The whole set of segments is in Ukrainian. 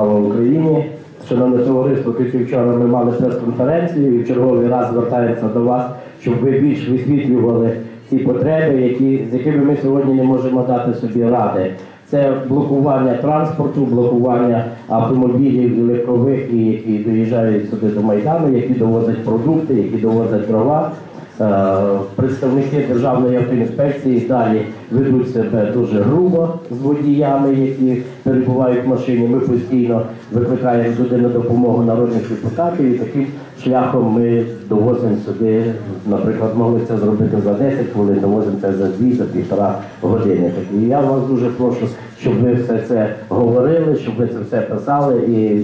Слава Україні! Шановне товариство, тільки вчора ми мали прес-конференцію і в черговий раз звертаємося до вас, щоб ви більш висвітлювали ці потреби, які, з якими ми сьогодні не можемо дати собі ради. Це блокування транспорту, блокування автомобілів і легкових, які доїжджають сюди до Майдану, які довозять продукти, які довозять дрова. Е, Представники Державної автоінспекції далі ведуть себе дуже грубо з водіями, які перебувають в машині. Ми постійно викликаємо сюди на допомогу народних депутатів і таким шляхом ми довозимо сюди, наприклад, могли це зробити за 10 хвилин, довозимо це за 2, за півтора години. Так, І я вас дуже прошу, щоб ви все це говорили, щоб ви це все писали і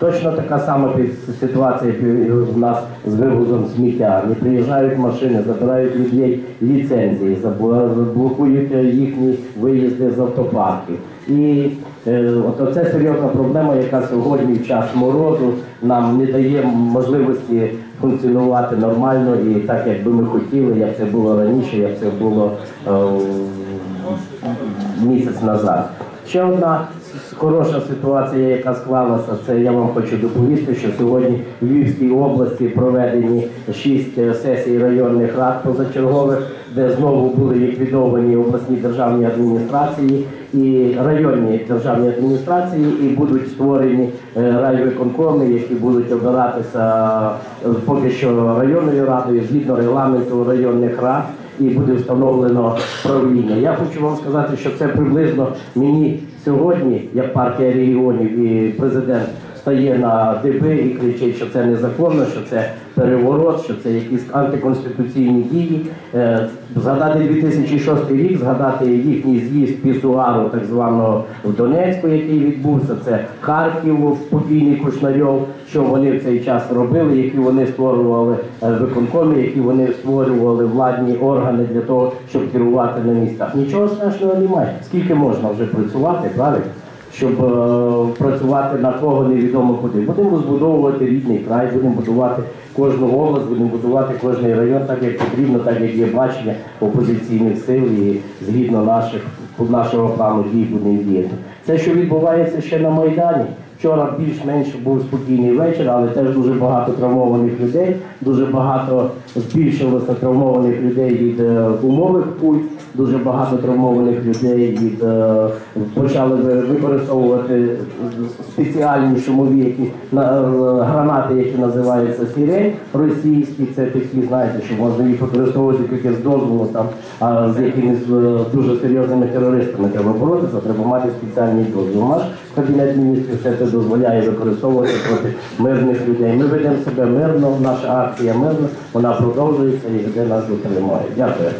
Точно така сама ситуація у нас з вивозом сміття. Не приїжджають машини, забирають людей ліцензії, блокують їхні виїзди з автопарків. І е, це серйозна проблема, яка сьогодні в час морозу нам не дає можливості функціонувати нормально і так, як би ми хотіли, як це було раніше, як це було е, місяць назад. Ще одна хороша ситуація, яка склалася, це я вам хочу доповісти, що сьогодні в Львівській області проведені шість е, сесій районних рад позачергових, де знову були ліквідовані обласні державні адміністрації і районні державні адміністрації, і будуть створені е, райвиконкоми, які будуть обиратися е, поки що районною радою згідно регламенту районних рад і буде встановлено правління. Я хочу вам сказати, що це приблизно мені сьогодні, як партія регіонів і президент, стає на диби і кричить, що це незаконно, що це переворот, що це якісь антиконституційні дії. Е, Згадати 2006 рік, згадати їхній з'їзд пісуару, так званого в Донецьку, який відбувся, це Харків, покійний Кушнарьов, що вони в цей час робили, які вони створювали е, виконкоми, які вони створювали владні органи для того, щоб керувати на містах. Нічого страшного немає. Скільки можна вже працювати, правильно? Щоб е, працювати на кого невідомо куди. Будемо збудовувати рідний край, будемо будувати кожну область, будемо будувати кожний район, так як потрібно, так як є бачення опозиційних сил і згідно наших нашого плану дій будемо діяти. Це, що відбувається ще на Майдані. Вчора більш-менш був спокійний вечір, але теж дуже багато травмованих людей, дуже багато збільшилося травмованих людей від е, гумових пуль, дуже багато травмованих людей від е, почали використовувати спеціальні шумові які, е, гранати, які називаються сірень російські. Це такі, знаєте, що можна їх використовувати тільки з дозволу там, а з якимись е, дуже серйозними терористами треба боротися, треба мати спеціальний дозвіл. Наш кабінет міністрів це дозволяє використовувати проти мирних людей. Ми ведемо себе мирно, наша акція мирна, вона продовжується і веде нас перемоги. Дякую.